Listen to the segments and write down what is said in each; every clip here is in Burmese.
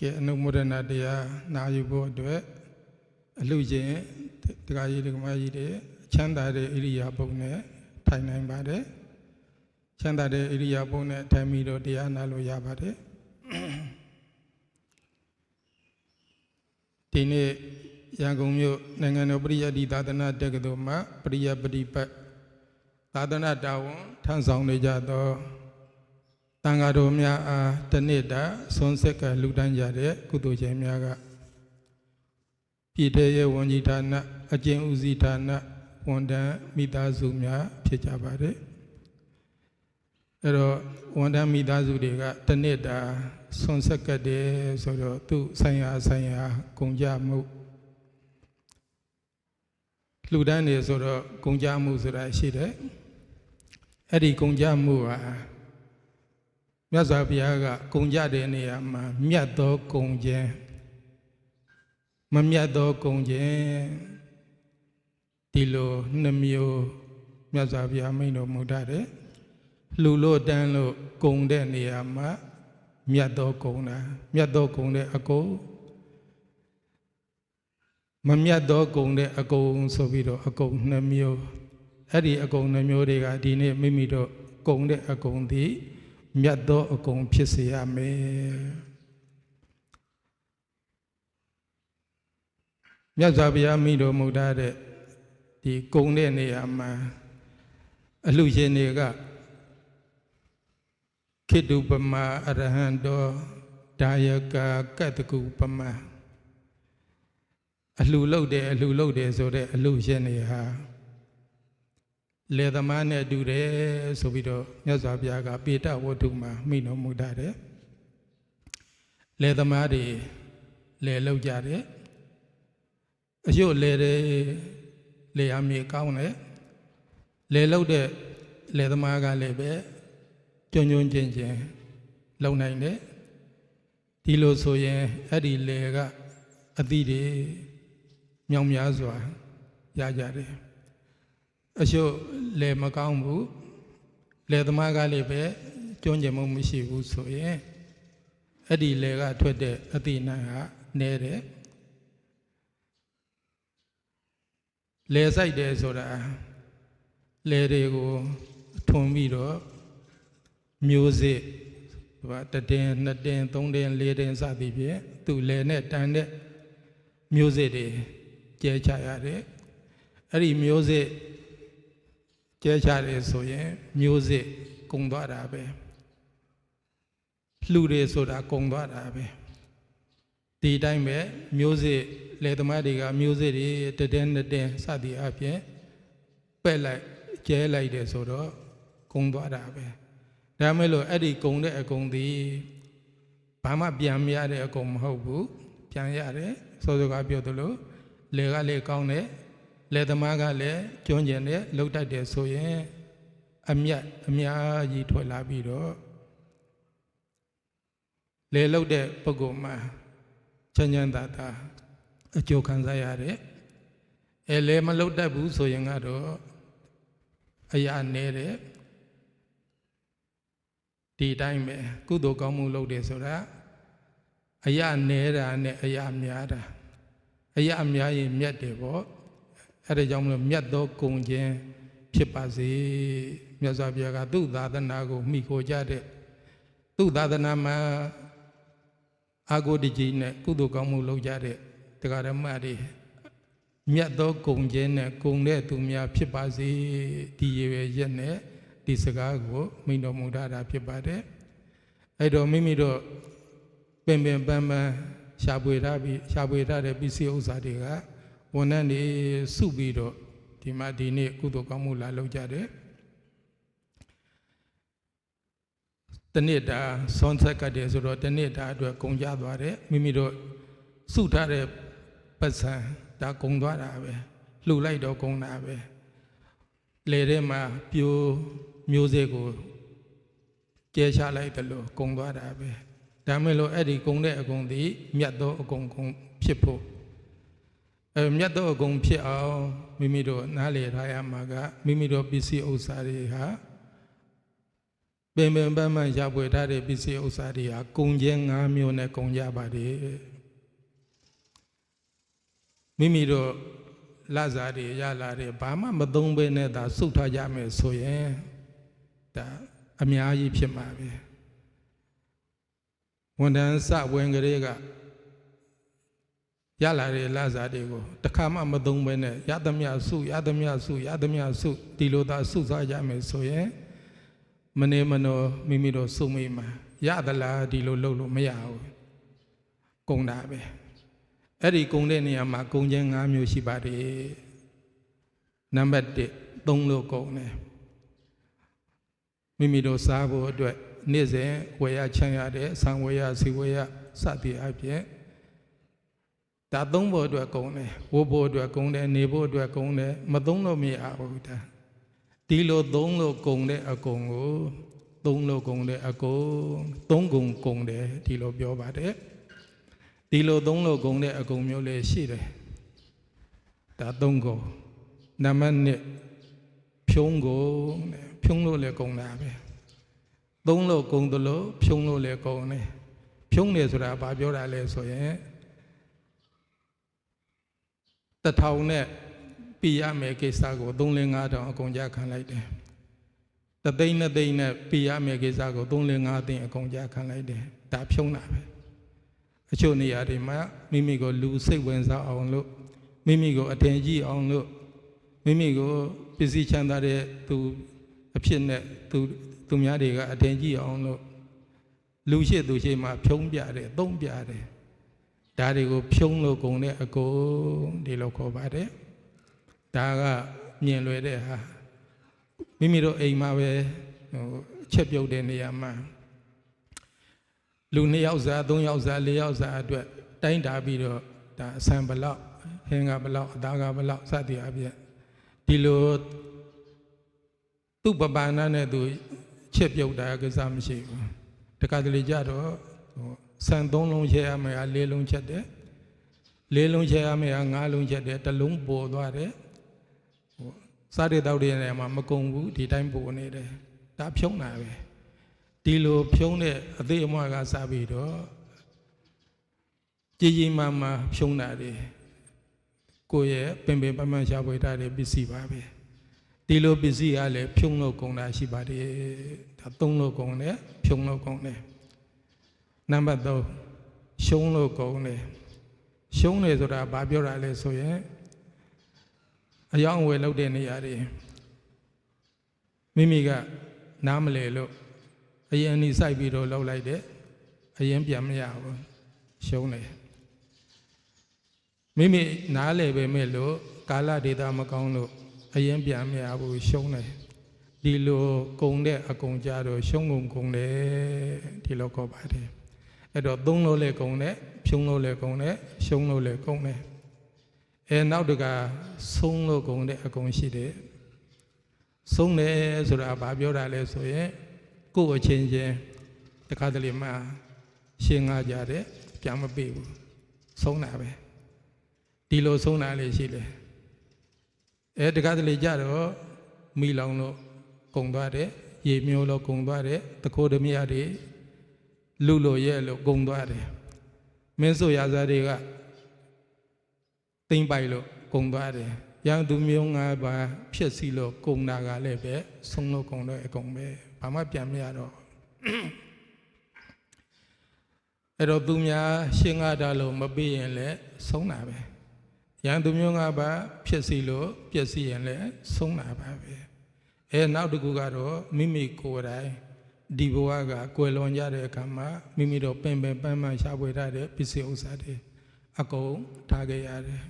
ကဲအနုမောဒနာတရားနာယူဖို့အတွက်အလှရှင်တရားကြီးဒကမကြီးတွေချမ်းသာတဲ့ဣရိယာပုနဲ့ထိုင်နိုင်ပါတယ်ချမ်းသာတဲ့ဣရိယာပုနဲ့ထိုင်ပြီးတော့တရားနာလို့ရပါတယ်ဒီနေ့ရန်ကုန်မြို့နိုင်ငံတော်ပရိယတ်ဒီသာသနာတက္ကသိုလ်မှာပရိယတ်ပฏิပတ်သာသနာတာဝန်ထမ်းဆောင်နေကြသော တန်ဃာတော်များအားတနေ့တာဆွန်ဆက်ကလူတန်းကြတဲ့ကုသိုလ်ရှင်များကပြည်ထရဲ့ဝန်ကြီးဌာနအကျဉ်ဦးစီးဌာနဝန်ထမ်းမိသားစုများဖြစ်ကြပါတယ်အဲ့တော့ဝန်ထမ်းမိသားစုတွေကတနေ့တာဆွန်ဆက်ကတဲ့ဆိုတော့သူဆိုင်ရာဆိုင်ရာကုန်ကြမှုလူတန်းနေဆိုတော့ကုန်ကြမှုဆိုတာရှိတယ်အဲ့ဒီကုန်ကြမှုဟာ မြတ်စွာဘုရားကကုန်ကြတဲ့နေရာမှာမြတ်သောကုန်ခြင်းမမြတ်သောကုန်ခြင်းဒီလိုနှမျိုးမြတ်စွာဘုရားမိန့်တော်မူတတ်တယ်လူလို့တန်းလို့ကုန်တဲ့နေရာမှာမြတ်သောကုန်တာမြတ်သောကုန်တဲ့အကုန်မမြတ်သောကုန်တဲ့အကုန်ဆိုပြီးတော့အကုန်နှမျိုးအဲ့ဒီအကုန်နှမျိုးတွေကဒီနေ့မိမိတို့ကုန်တဲ့အကုန်သည် မြတ်သောအကုန်ဖြစ်စေရမယ်မြတ်စွာဘုရားမိတော်မူထားတဲ့ဒီကုံတဲ့နေရာမှာအလှရှင်တွေကခေတုပမအရဟံတောဒါယကကတ္တကုပမအလှလုတ်တယ်အလှလုတ်တယ်ဆိုတဲ့အလှရှင်တွေဟာ လေသမားနဲ့တူတယ်ဆိုပြီးတော့မြတ်စွာဘုရားကပေတဝတ္ထုမှာမိန့်တော်မူတာတဲ့လေသမားတွေလေလောက်ကြတယ်အယုတ်လေတယ်လေအမြေကောင်းတယ်လေလောက်တဲ့လေသမားကလည်းပဲကြွညွန့်ချင်းချင်းလုံနိုင်တယ်ဒီလိုဆိုရင်အဲ့ဒီလေကအသီးတွေမြောင်များစွာရကြတယ် အရှုပ်လေမကောင်းဘူးလေသမားကလည်းပဲကျွန်းကျင်မှုမရှိဘူးဆိုရင်အဲ့ဒီလေကထွက်တဲ့အတိနံဟာနဲတယ်လေဆိုင်တယ်ဆိုတာလေတွေကိုထွန်ပြီးတော့မျိုးစစ်ဟိုတတင်နှစ်တင်သုံးတင်လေးတင်စသည်ဖြင့်သူလေနဲ့တန်တဲ့မျိုးစစ်တွေကျဲချရတယ်အဲ့ဒီမျိုးစစ် ကျဲချတယ်ဆိုရင်မျိုးစစ်ကုံသွားတာပဲလှူတယ်ဆိုတာကုံသွားတာပဲဒီတိုင်းပဲမျိုးစစ်လေသမားတွေကမျိုးစစ်တွေတတဲ့နှစ်တဲ့စသည်အပြင်ပက်လိုက်ကျဲလိုက်တယ်ဆိုတော့ကုံသွားတာပဲဒါမဲ့လို့အဲ့ဒီကုံတဲ့အကုံသည်ဘာမှပြန်မရတဲ့အကုံမဟုတ်ဘူးပြန်ရတယ်စောစောကပြောသလိုလေကလေကောင်းတယ် လက်သမားကလည်းကျွန်းကျင်နဲ့လှုပ်တတ်တယ်ဆိုရင်အမြတ်အများကြီးထွက်လာပြီးတော့လေလှုပ်တဲ့ပုဂ္ဂိုလ်မှာချမ်းချမ်းသာသာအကျိုးခံစားရတယ်အဲလေမလှုပ်တတ်ဘူးဆိုရင်ကတော့အရာနေတယ်ဒီတိုင်းပဲကုသိုလ်ကောင်းမှုလုပ်တယ်ဆိုတာအရာနေတာနဲ့အရာများတာအရာများရင်မြတ်တယ်ပေါ့ အဲ့ဒါကြောင့်မလို့မြတ်သောကုံခြင်းဖြစ်ပါစေမြတ်စွာဘုရားကသူ့သာသနာကိုမိခိုကြတဲ့သူ့သာသနာမှာအာဂုတကြီးနဲ့ကုသိုလ်ကောင်းမှုလုပ်ကြတဲ့တရားဓမ္မတွေမြတ်သောကုံခြင်းနဲ့ကုံတဲ့သူများဖြစ်ပါစေဒီရည်ရွယ်ရက်နဲ့ဒီစကားကိုမိန့်တော်မူထားတာဖြစ်ပါတယ်အဲ့တော့မိမိတို့ပင်ပင်ပန်းပန်းရှားပွေထားပြီးရှားပွေထားတဲ့ပစ္စည်းဥစ္စာတွေက ဝန်ထမ်းတွေစုပြီးတော့ဒီမှာဒီနေ့ကုသိုလ်ကောင်းမှုလာလုပ်ကြတယ်တနေ့တာဆွမ်းဆက်ကတ်တယ်ဆိုတော့တနေ့တာအတွက်ကုန်ကြသွားတယ်မိမိတို့စုထားတဲ့ပတ်စံဒါကုန်သွားတာပဲလှူလိုက်တော့ကုန်တာပဲလေထဲမှာပြိုမျိုးစေ့ကိုကျဲချလိုက်တယ်လို့ကုန်သွားတာပဲဒါမဲ့လို့အဲ့ဒီကုန်တဲ့အကုန်သည်မြတ်သောအကုန်ကုန်ဖြစ်ဖို့ အဲမြတ်သောအကုန်ဖြစ်အောင်မိမိတို့နားလည်ထားရမှာကမိမိတို့ပစ္စည်းဥစ္စာတွေဟာပင်ပင်ပန်းပန်းရပွေထားတဲ့ပစ္စည်းဥစ္စာတွေဟာကုံကျဲ၅မျိုးနဲ့ကုံကြပါတယ်မိမိတို့လစားတွေရလာတယ်ဘာမှမသုံးဘဲနဲ့သာစုထားကြမယ်ဆိုရင်ဒါအများကြီးဖြစ်မှာပဲဝန်တန်းစဝင်ကလေးက ရလာတဲ့လစားတွေကိုတစ်ခါမှမသုံးဘဲနဲ့ရသမျှစုရသမျှစုရသမျှစုဒီလိုသာစုစားကြမယ်ဆိုရင်မနေမနောမိမိတို့စုမိမှာရသလားဒီလိုလုပ်လို့မရဘူးကုံတာပဲအဲ့ဒီကုံတဲ့နေရာမှာကုံချင်း၅မျိုးရှိပါတယ်နံပါတ်1သုံးလို့ကုံတယ်မိမိတို့စားဖို့အတွက်နေ့စဉ်ဝယ်ရချမ်းရတဲ့ဆံဝယ်ရစီဝယ်ရစသည်အပြင် ဒါသုံးဖို့အတွက်ကုံတယ်ဝတ်ဖို့အတွက်ကုံတယ်နေဖို့အတွက်ကုံတယ်မသုံးလို့မရဘူးဒါဒီလိုသုံးလို့ကုံတဲ့အကုံကိုသုံးလို့ကုံတဲ့အကုံသုံးကုံကုံတယ်ဒီလိုပြောပါတယ်ဒီလိုသုံးလို့ကုံတဲ့အကုံမျိုးလေးရှိတယ်ဒါသုံးကုံနံပါတ်1ဖြုံးကုံတဲ့ဖြုံးလို့လည်းကုံတာပဲသုံးလို့ကုံတယ်လို့ဖြုံးလို့လည်းကုံတယ်ဖြုံးတယ်ဆိုတာဘာပြောတာလဲဆိုရင် တထောင်နဲ့ပြရမယ်ကိစ္စကို3လ5တောင်အကုန်ကြခံလိုက်တယ်တသိန်းနဲ့သိန်းနဲ့ပြရမယ်ကိစ္စကို3လ5သိန်းအကုန်ကြခံလိုက်တယ်ဒါဖြုံးတာပဲအချို့နေရာတွေမှာမိမိကိုလူစိတ်ဝင်စားအောင်လို့မိမိကိုအထင်ကြီးအောင်လို့မိမိကိုပစ္စည်းချမ်းသာတဲ့သူအဖြစ်နဲ့သူသူများတွေကအထင်ကြီးအောင်လို့လူရှိသူရှိမှဖြုံးပြတယ်သုံးပြတယ် ဒါတွေကိုဖြုံးလို့ကုန်တဲ့အကုန်ဒီလိုခေါ်ပါတယ်ဒါကမြင်လွယ်တဲ့ဟာမိမိတို့အိမ်မှာပဲဟိုအချက်ပြုတ်တဲ့နေရာမှာလူနှစ်ယောက်စားသုံးယောက်စားလေးယောက်စားအတွက်တိုင်းတာပြီးတော့ဒါအဆံဘလောက်ဟင်းကဘလောက်အသားကဘလောက်စသည်အပြင်ဒီလိုသူ့ပပနာနဲ့သူချက်ပြုတ်တာကိစ္စမရှိဘူးတခါတလေကြတော့ဟို ဆန်သုံးလုံးချက်ရမယ်လေးလုံးချက်တယ်လေးလုံးချက်ရမယ်ငါးလုံးချက်တယ်တစ်လုံးပေါ်သွားတယ်ဟိုစားတဲ့တောက်တဲ့နေရာမှာမကုန်ဘူးဒီတိုင်းပေါ်နေတယ်ဒါဖြုံးတာပဲဒီလိုဖြုံးတဲ့အသေးအမွှားကစားပြီးတော့ကြည်ကြီးမားမားဖြုံးတာတွေကိုယ့်ရဲ့ပင်ပင်ပန်းပန်းရှားပွေထားတဲ့ပစ္စည်းပါပဲဒီလိုပစ္စည်းကလည်းဖြုံးလို့ကုန်တာရှိပါတယ်ဒါသုံးလို့ကုန်တယ်ဖြုံးလို့ကုန်တယ် နံပါတ်3ရှုံးလို့ကုန်တယ်ရှုံးတယ်ဆိုတာဘာပြောတာလဲဆိုရင်အယောင်ဝယ်လုပ်တဲ့နေရာတွေမိမိကနားမလဲလို့အရင်အနီးစိုက်ပြီးတော့လောက်လိုက်တယ်အရင်ပြန်မရဘူးရှုံးတယ်မိမိနားလဲပဲမဲ့လို့ကာလဒေတာမကောင်းလို့အရင်ပြန်မရဘူးရှုံးတယ်ဒီလိုကုံတဲ့အကုံကြတော့ရှုံးကုန်ကုန်တယ်ဒီလိုခေါ်ပါတယ် အဲ့တော့သုံးလို့လဲကုံတယ်ဖြုံးလို့လဲကုံတယ်ရှုံးလို့လဲကုံတယ်အဲနောက်တကဆုံးလို့ကုံတဲ့အကုံရှိတယ်ဆုံးတယ်ဆိုတာဘာပြောတာလဲဆိုရင်ကိုယ့်အချင်းချင်းတခါတလေမှရှင်းငါကြတယ်ပြန်မပေးဘူးဆုံးတာပဲဒီလိုဆုံးတာလေးရှိတယ်အဲတခါတလေကြတော့မိလောင်လို့ကုံသွားတယ်ရေမျိုးလို့ကုံသွားတယ်တခိုးဓမြတွေ လူလို့ရဲ့လို့ကုံသွားတယ်မင်းဆိုရာဇာတွေကတိမ့်ပိုက်လို့ကုံသွားတယ်ရန်သူမျိုးငါးပါးဖြစ်စီလို့ကုံတာကလည်းပဲဆုံးလို့ကုံတော့အကုံပဲဘာမှပြန်မရတော့အဲ့တော့သူများရှင်းကားတာလို့မပြီးရင်လည်းဆုံးတာပဲရန်သူမျိုးငါးပါးဖြစ်စီလို့ပြည့်စည်ရင်လည်းဆုံးတာပါပဲအဲနောက်တစ်ခုကတော့မိမိကိုယ်တိုင် ဒီဘဝကကွယ်လွန်ကြတဲ့အခါမှာမိမိတို့ပင်ပင်ပန်းပန်းရှားပွေထားတဲ့ပစ္စည်းဥစ္စာတွေအကုန်ထားခဲ့ရတယ်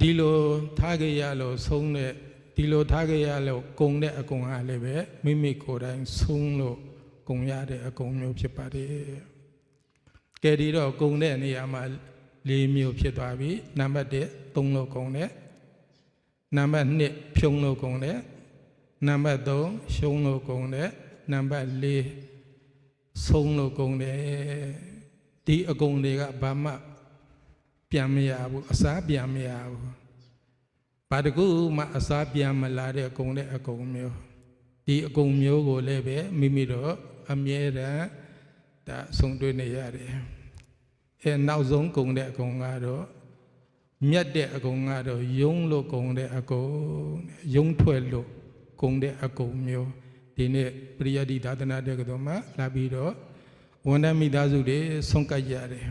ဒီလိုထားခဲ့ရလို့ဆုံးတဲ့ဒီလိုထားခဲ့ရလို့ကုံတဲ့အကုံဟာလည်းပဲမိမိကိုယ်တိုင်ဆုံးလို့ကုံရတဲ့အကုံမျိုးဖြစ်ပါတယ်ကဲဒီတော့ကုံတဲ့နေရာမှာ၄မျိုးဖြစ်သွားပြီနံပါတ်1သုံးလို့ကုံတဲ့နံပါတ်2ဖြုံလို့ကုံတဲ့နံပါတ်3ရှုံးလို့ကုံတဲ့ နံပါတ်4ဆုံးလို့ကုံတယ်ဒီအကုံတွေကဘာမှပြန်မရဘူးအစားပြန်မရဘူးဘာတကူမှအစားပြန်မလာတဲ့အကုံတဲ့အကုံမျိုးဒီဒီအကုန်မျိုးကိုလည်းပဲမိမိတို့အမြဲတမ်းဒါဆုံတွေ့နေရတယ်အဲနောက်ဆုံးကုံတဲ့အကုန်ကတော့မြတ်တဲ့အကုန်ကတော့ယုံလို့ကုံတဲ့အကုန်ယုံထွက်လို့ကုံတဲ့အကုန်မျိုး ဒီနေ့ပရိယတ်တိသာသနာတက္ကသိုလ်မှာလာပြီးတော့ဝန်ထမ်းမိသားစုတွေဆုံးကပ်ကြတယ်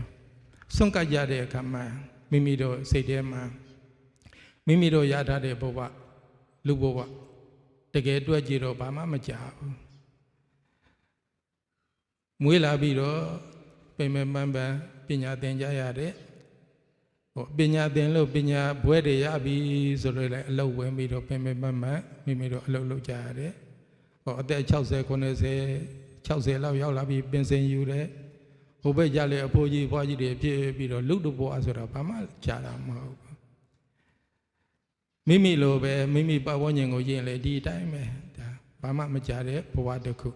ဆုံးကပ်ကြတဲ့အခါမှာမိမိတို့စိတ်ထဲမှာမိမိတို့ရထားတဲ့ဘဝလူဘဝတကယ်တွက်ကြည့်တော့ဘာမှမကြောက်ဘူးမွေးလာပြီးတော့ပိန်မပန်းပန်းပညာသင်ကြရတယ်ဟောပညာသင်လို့ပညာဘွဲတွေရပြီဆိုတော့လည်းအလုပ်ဝင်ပြီးတော့ပိန်မပန်းပန်းမိမိတို့အလုပ်လုပ်ကြရတယ် ဟောအသက်60 90 60လောက်ရောက်လာပြီးပင်စင်ယူတယ်ဟိုဘက်ကြလေအဖိုးကြီးဘွားကြီးတွေဖြစ်ပြီးတော့လူတဘွားဆိုတော့ဘာမှကြာတာမဟုတ်ဘူးမိမိလိုပဲမိမိပတ်ဝန်းကျင်ကိုယင်လေဒီအတိုင်းပဲဒါဘာမှမကြတဲ့ဘဝတစ်ခု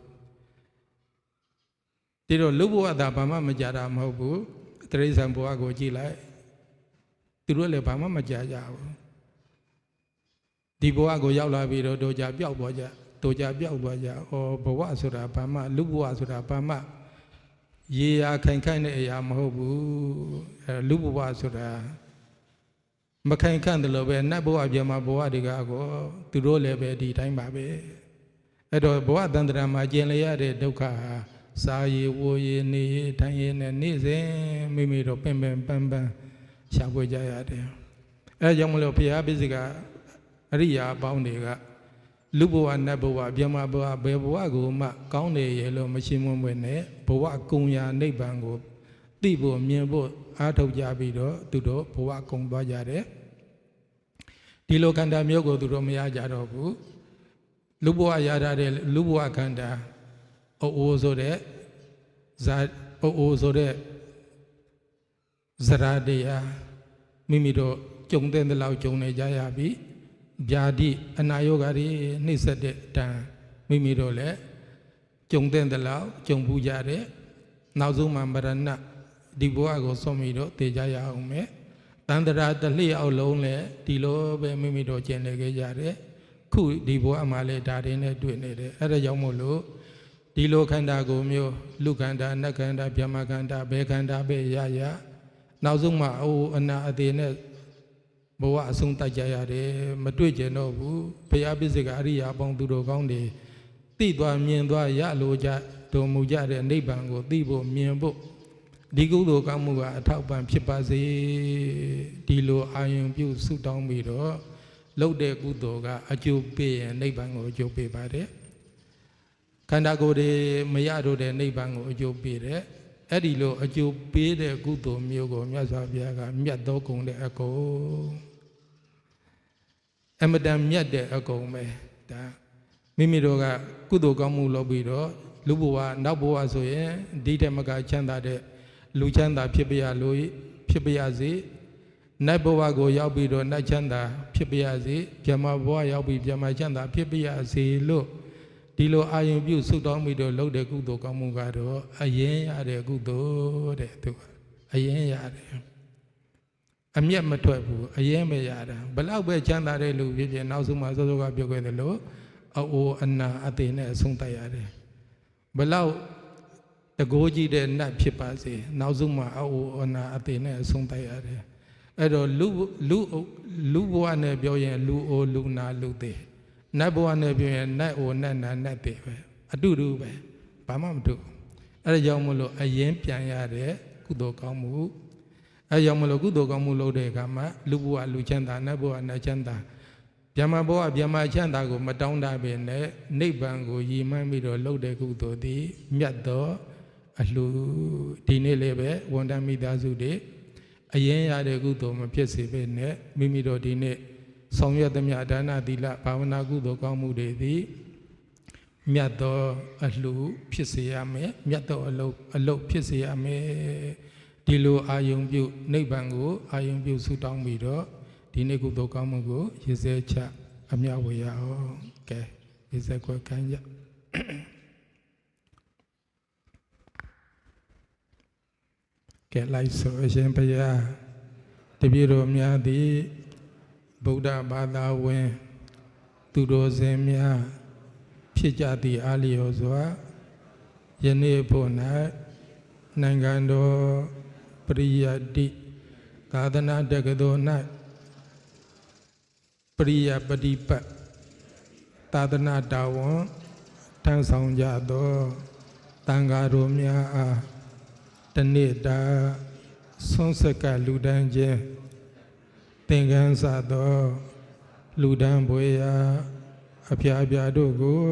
ဒီတော့လူဘဝသာဘာမှမကြတာမဟုတ်ဘူးတရိစ္ဆာန်ဘဝကိုကြည့်လိုက်သူတို့လည်းဘာမှမကြကြဘူးဒီဘဝကိုရောက်လာပြီးတော့တို့ကြပျောက်သွားကြ တို့ကြပျောက်သွားကြဩဘဝဆိုတာဘာမှလူဘဝဆိုတာဘာမှရေရာခိုင်ခိုင်တဲ့အရာမဟုတ်ဘူးအဲလူဘဝဆိုတာမခိုင်ခန့်တယ်လို့ပဲနတ်ဘဝပြမဘဝတွေကကိုသူတို့လည်းပဲဒီတိုင်းပါပဲအဲ့တော့ဘဝတန်တရာမှာကျင်လျရတဲ့ဒုက္ခဟာစာရည်ဝိုရည်နေရည်ထိုင်ရည်နဲ့နေ့စဉ်မိမိတို့ပင်ပင်ပန်းပန်းရှာဖွေကြရတယ်အဲကြောင့်မလို့ဘုရားပိစိကအရိယာအပေါင်းတွေက လူဘဝနတ်ဘဝပြမဘဝဘယ်ဘဝကိုမှ ကောင်းတယ်ရဲ့လို့မရှိမွန်းမွေနဲ့ဘဝကုံရာနိဗ္ဗာန်ကိုသိဖို့မြင်ဖို့အားထုတ်ကြပြီးတော့သူတို့ဘဝကုံသွားကြတယ်ဒီလိုခန္ဓာမျိုးကိုသူတို့မရကြတော့ဘူးလူဘဝရထားတဲ့လူဘဝခန္ဓာအိုးအိုးဆိုတဲ့ဇာအိုးအိုးဆိုတဲ့ဇရာတရားမိမိတို့ကြုံတဲ့လောက်ကြုံနေကြရပြီ ဗျာတိအနာယောဂါတွေနှိမ့်ဆက်တဲ့တန်မိမိတို့လည်းကြုံတဲ့လောက်ကြုံဘူးကြတဲ့နောက်ဆုံးမှာမရဏဒီဘဝကိုဆုံးပြီးတော့သိကြရအောင်မယ်တန္တရာတလျောက်လုံးလည်းဒီလိုပဲမိမိတို့ကျင့်နေကြကြတယ်ခုဒီဘဝမှာလည်းဒါတွေနဲ့တွေ့နေတယ်အဲ့ဒါကြောင့်မို့လို့ဒီလိုခန္ဓာကိုယ်မျိုးလူခန္ဓာနတ်ခန္ဓာဗျမခန္ဓာဘေခန္ဓာပဲရရနောက်ဆုံးမှာအိုးအနာအသေးနဲ့ ဘဝအဆုံးတတ်ကြရတယ်မတွေ့ကြတော့ဘူးဘုရားပြည့်စကအရိယာပေါင်းသူတို့ကောင်းတွေသိသွားမြင်သွားရလို့ကြတော်မူကြတဲ့နိဗ္ဗာန်ကိုသိဖို့မြင်ဖို့ဒီကုသိုလ်ကောင်းမှုကအထောက်ပံ့ဖြစ်ပါစေဒီလိုအာယုံပြုဆုတောင်းပြီးတော့လုပ်တဲ့ကုသိုလ်ကအကျိုးပေးရင်နိဗ္ဗာန်ကိုအကျိုးပေးပါတယ်ခန္ဓာကိုယ်တွေမရတော့တဲ့နိဗ္ဗာန်ကိုအကျိုးပေးတယ် အဲ့ဒီလိုအကျိုးပေးတဲ့ကုသိုလ်မျိုးကိုမြတ်စွာဘုရားကမြတ်သောကုံတဲ့အကုန်အမတန်မြတ်တဲ့အကုန်ပဲဒါမိမိတို့ကကုသိုလ်ကောင်းမှုလုပ်ပြီးတော့လူဘဝနောက်ဘဝဆိုရင်ဒီတမကချမ်းသာတဲ့လူချမ်းသာဖြစ်ပြရလို့ဖြစ်ပြရစေနတ်ဘဝကိုရောက်ပြီးတော့နတ်ချမ်းသာဖြစ်ပြရစေဗြဟ္မာဘဝရောက်ပြီးဗြဟ္မာချမ်းသာဖြစ်ပြရစေလို့ ဒီလိုအာယုံပြုဆုတောင်းပြီးတော့လုပ်တဲ့ကုသိုလ်ကောင်းမှုကတော့အရင်ရတဲ့ကုသိုလ်တဲ့သူအရင်ရတယ်အမျက်မထွက်ဘူးအရင်ပဲရတာဘလောက်ပဲချမ်းသာတဲ့လူဖြစ်ဖြစ်နောက်ဆုံးမှစောစောကပြောခဲ့တယ်လို့အိုးအနာအသေးနဲ့အဆုံးတတ်ရတယ်ဘလောက်တကိုးကြီးတဲ့နတ်ဖြစ်ပါစေနောက်ဆုံးမှအိုးအနာအသေးနဲ့အဆုံးတတ်ရတယ်အဲ့တော့လူလူလူဘဝနဲ့ပြောရင်လူအိုလူနာလူသေး နတ်ဘဝနဲ့ပြောရင်နတ်အိုနတ်နာနတ်သေးပဲအတူတူပဲဘာမှမတူအဲ့ဒါကြောင့်မလို့အရင်ပြန်ရတဲ့ကုသိုလ်ကောင်းမှုအဲကြောင့်မလို့ကုသိုလ်ကောင်းမှုလုပ်တဲ့အခါမှာလူဘဝလူချမ်းသာနတ်ဘဝနတ်ချမ်းသာဗျမဘဝဗျမချမ်းသာကိုမတောင်းတပင်နဲ့နိဗ္ဗာန်ကိုရည်မှန်းပြီးတော့လုပ်တဲ့ကုသိုလ်သည်မြတ်သောအလှဒီနေ့လေးပဲဝန်တမ်းမိသားစုတွေအရင်ရတဲ့ကုသိုလ်မဖြစ်စေဘဲနဲ့မိမိတို့ဒီနေ့ ဆောင်ရွက်သမျှဒါနသီလဘာဝနာကုသိုလ်ကောင်းမှုတွေသည်မြတ်သောအလှဖြစ်စေရမယ်မြတ်သောအလုပ်အလုပ်ဖြစ်စေရမယ်ဒီလိုအာယုံပြုနိဗ္ဗာန်ကိုအာယုံပြုဆုတောင်းပြီးတော့ဒီနေ့ကုသိုလ်ကောင်းမှုကိုရည်စဲချအမြဝေရအောင်ကဲရည်စဲခွဲခိုင်းကြကဲလိုက်ဆိုအရှင်ဘုရားတပည့်တော်များသည် ဗုဒ္ဓဘာသာဝင် သူတော်စင်များဖြဖြစ်ကြသည့်အာလျော်စွာယနေ့ဖို့၌နိုင်ငံတော်ပရိယတ္တိသာသနာတက္ကသိုလ်၌ပရိယပฏิပတ်သာသနာတာဝန်ထမ်းဆောင်ကြသောတန်ဃာတော်များအားတနေ့တာဆုံးစက်ကလူဒန်းခြင်း သင်္ကန်းစသောလူဒန်းဘွေရာအဖျားအဖျားတို့ကို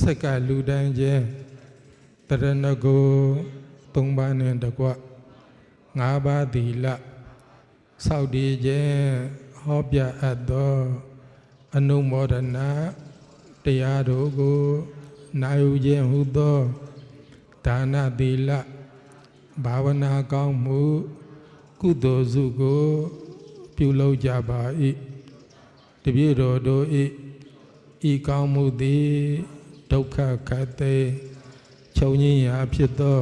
စက်ကလူဒန်းခြင်းတရဏဂုသုံးပါးနှင့်တကွငါးပါးသီလစောက်တည်ခြင်းဟောပြအပ်သော အနုမောဒနာတရားတို့ကိုနာယူခြင်းဟုသောဒါနသီလဘာဝနာကောင်းမှု ကုသိုလ်စုကို ပြုလုပ်ကြပါ၏တပြည့်တော်တို့၏ဤကောင်းမှုသည်ဒုက္ခခတ်သိချုပ်ငြိမ်းရာဖြစ်သော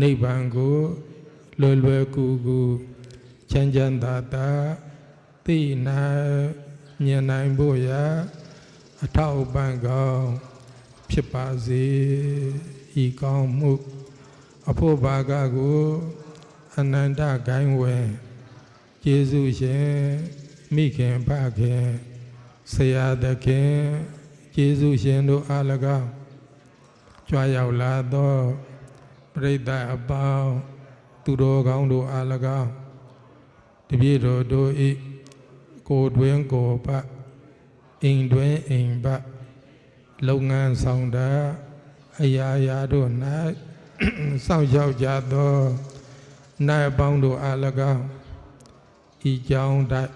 နိဗ္ဗာန်ကိုလွယ်လွယ်ကူကူချမ်းချမ်းသာသာသိနိုင်မြင်နိုင်ဖို့ရာအထောက်အပံ့ကောင်းဖြစ်ပါစေဤကောင်းမှု အဖို့ဘာကကိုအနန္တဂိုင်းဝယ် ကျေးဇူးရှင်မိခင်ဖခင်ဆရာသခင်ကျေးဇူးရှင်တို့အား၎င်းကြွားရောက်လာသောပရိသတ်အပေါင်းသူတော်ကောင်းတို့အား၎င်းတပြည့်တော်တို့ဤကိုယ်တွင်ကိုယ်ပတ်အိမ်တွင်အိမ်ပတ်လုပ်ငန်းဆောင်တာအရာရာတို့၌စောင့်ရောက်ကြသောနိုင်အပေါင်းတို့အား၎င်း ဤကြောင်းတိုက်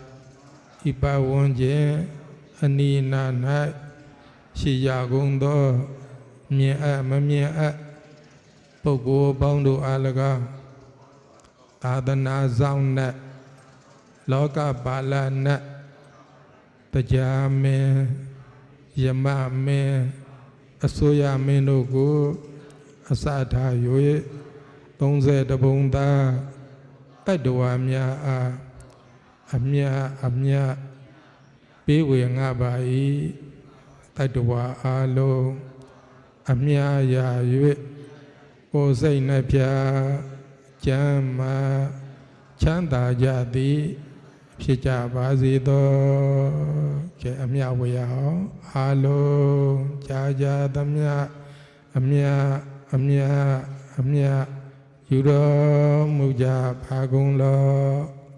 ဤပဝန်းကျင်အနီးနား၌ရှိရကုန်သောမြင်အပ်မမြင်အပ်ပုဂ္ဂိုလ်ပေါင်းတို့အား၎င်းသာသနာဆောင်၌လောကပါဠနတ်တရားမင်းယမမင်းအစိုးရမင်းတို့ကိုအစထား၍30ဘုံသားတတ္တဝါများအား အမြအမြပေးဝေငါပါ၏တတ္တဝါအားလုံးအမြရာ၍ကိုယ်စိတ်နှပြကျမ်းမာချမ်းသာကြသည် ဖြစ်ကြပါစေသောကဲအမြဝေရအောင်အားလုံးကြာကြာသမျှအမြအမြအမြယူတော်မူကြပါကုန်လော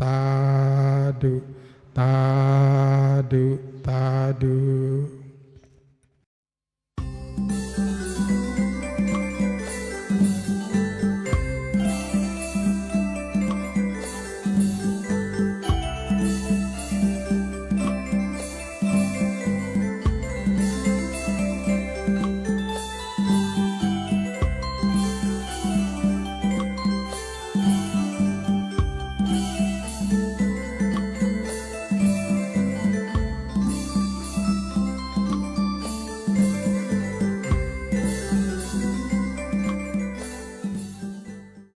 သာဓုသာဓုသာဓု